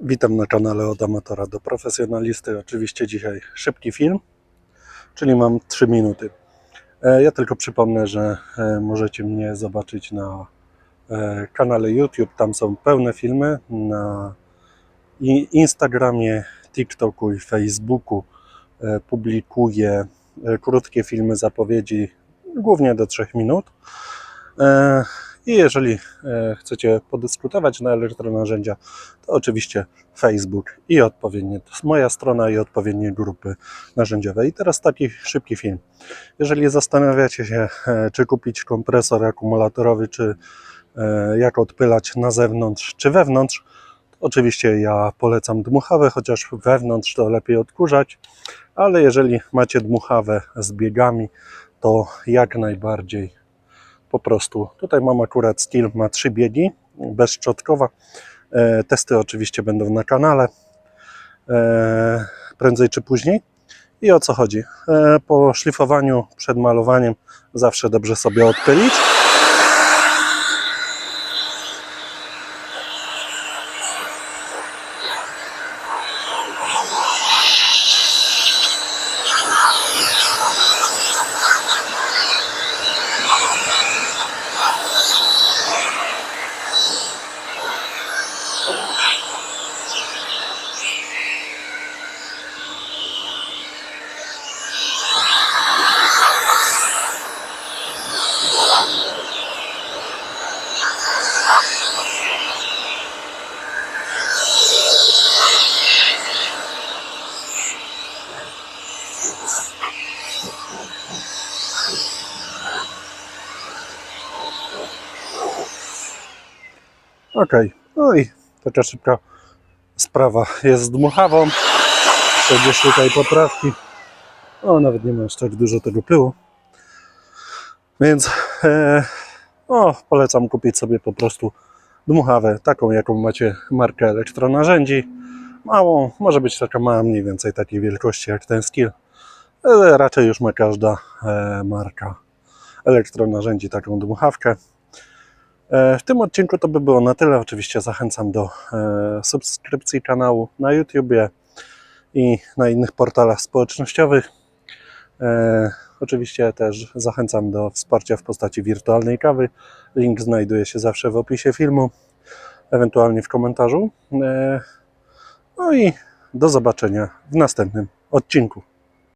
Witam na kanale od amatora do profesjonalisty. Oczywiście dzisiaj szybki film, czyli mam 3 minuty. E, Ja tylko przypomnę, że e, możecie mnie zobaczyć na e, kanale YouTube. Tam są pełne filmy. Na Instagramie, TikToku i Facebooku publikuję krótkie filmy zapowiedzi, głównie do 3 minut. I jeżeli e, chcecie podyskutować na elektronarzędzia, to oczywiście Facebook i odpowiednie, moja strona i odpowiednie grupy narzędziowe. I teraz taki szybki film. Jeżeli zastanawiacie się, e, czy kupić kompresor akumulatorowy, czy e, jak odpylać na zewnątrz, czy wewnątrz, oczywiście ja polecam dmuchawę, chociaż wewnątrz to lepiej odkurzać, ale jeżeli macie dmuchawę z biegami, to jak najbardziej po prostu. Tutaj mam akurat Steel, ma trzy biegi, bezszczotkowa. E, Testy oczywiście będą na kanale e, prędzej czy później. I o co chodzi? E, Po szlifowaniu przed malowaniem zawsze dobrze sobie odpylić. Ok, no i taka szybka sprawa jest z dmuchawą. Jeszcze Gdzieś tutaj poprawki. O, nawet nie ma aż tak dużo tego pyłu. Więc e, o, polecam kupić sobie po prostu dmuchawę, taką jaką macie markę elektronarzędzi. Małą, może być taka mała, mniej więcej takiej wielkości jak ten skill. Ale raczej już ma każda e, marka elektronarzędzi taką dmuchawkę. E, W tym odcinku to by było na tyle. Oczywiście zachęcam do e, subskrypcji kanału na YouTubie i na innych portalach społecznościowych. Oczywiście też zachęcam do wsparcia w postaci wirtualnej kawy. Link znajduje się zawsze w opisie filmu, ewentualnie w komentarzu. E, No i do zobaczenia w następnym odcinku.